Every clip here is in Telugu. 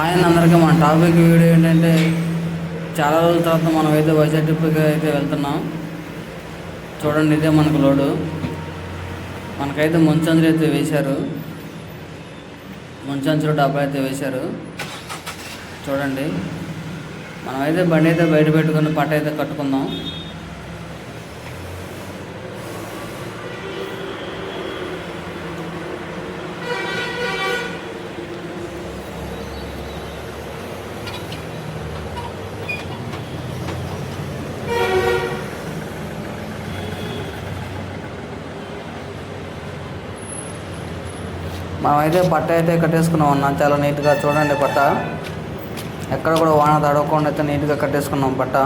హాయ్ అండి అందరికీ. మన టాపిక్ వీడియో ఏంటంటే చాలా రోజుల తర్వాత మనం అయితే వైజాగ్ ట్రిప్కి అయితే వెళ్తున్నాం. చూడండి ఇదే మనకు లోడు. మనకైతే ముంచంచులు అయితే వేశారు. ముంచంచులు డబ్బా అయితే వేశారు. చూడండి. మనమైతే బండి అయితే బయట పెట్టుకుని పట్ట అయితే కట్టుకుందాం. మనమైతే పట్ట అయితే కట్టేసుకున్నాం అన్న. చాలా నీట్గా చూడండి పట్ట. ఎక్కడ కూడా వాన తడవకుండా అయితే నీట్గా కట్టేసుకున్నాం పట్ట.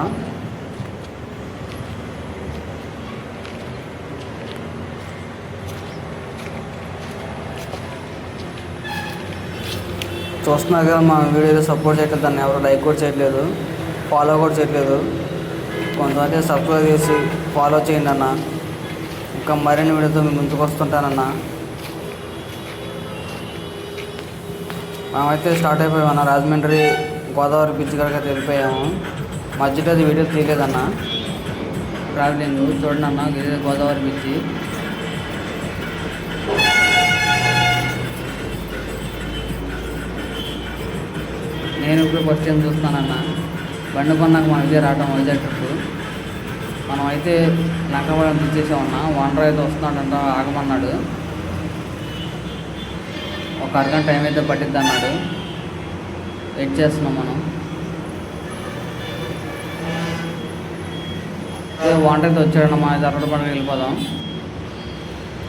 చూస్తున్నారు కదా మా వీడియో సపోర్ట్ చేయట్లేదు. దాన్ని ఎవరు లైక్ కూడా చేయట్లేదు. ఫాలో కూడా చేయట్లేదు. కొంతమంది సబ్స్క్రైబ్ చేసి ఫాలో చేయండి అన్న. ఇంకా మరిన్ని వీడియోతో ముందుకు వస్తుంటానన్నా. మేమైతే స్టార్ట్ అయిపోయాం అన్న రాజమండ్రి గోదావరి బీచ్ కాడికి వెళ్ళిపోయాము. మధ్యలో అది వీడియో తీయలేదన్న. ట్రావెలింగ్ చూడండి అన్న ఇదే గోదావరి బీచ్ నేను ఇప్పుడు ఫస్ట్ టైం చూస్తానన్న బండి కొన్నాక మన ఇదే రావటం వైజాగ్ ట్రిప్ మనం అయితే నక్కబడి తెచ్చేసామన్నా ఓనర్ అయితే వస్తున్నాడంట ఆగమన్నాడు. ఒక అరగంట టైం అయితే పట్టిద్ది అన్నాడు వెయిట్ చేస్తున్నాం మనం. అదే వాంటర్ అయితే వచ్చాడన్న అయితే ఇది అరవై పండుగ వెళ్ళిపోదాం.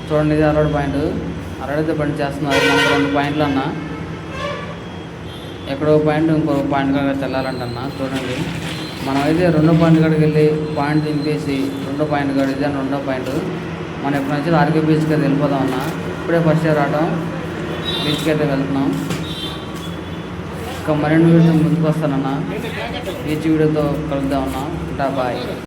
చూడండి ఇది అరవై పాయింట్. అరవైతే పని బండి చేస్తున్నారు. మనకు రెండు పాయింట్లు అన్న. ఎక్కడో పాయింట్ ఇంకో పాయింట్ కాడికి వెళ్ళాలంట చూడండి. మనం అయితే రెండో పాయింట్ కాడికి వెళ్ళి పాయింట్ దింపేసి రెండో పాయింట్ కాడ ఇది అని రెండో పాయింట్. మనం ఎప్పటి నుంచి ఆర్కే బీచ్కి అయితే వెళ్ళిపోదాం అన్న ఇప్పుడే ఫస్ట్ ఇయర్ రావడం బీచ్కి అయితే వెళ్తున్నాం. ఇంకా మరిన్ని వీడియోతో ముందుకు వస్తానన్నా. బీచ్ వీడియోతో కలుద్దామన్నా. ఉంటా బాయ్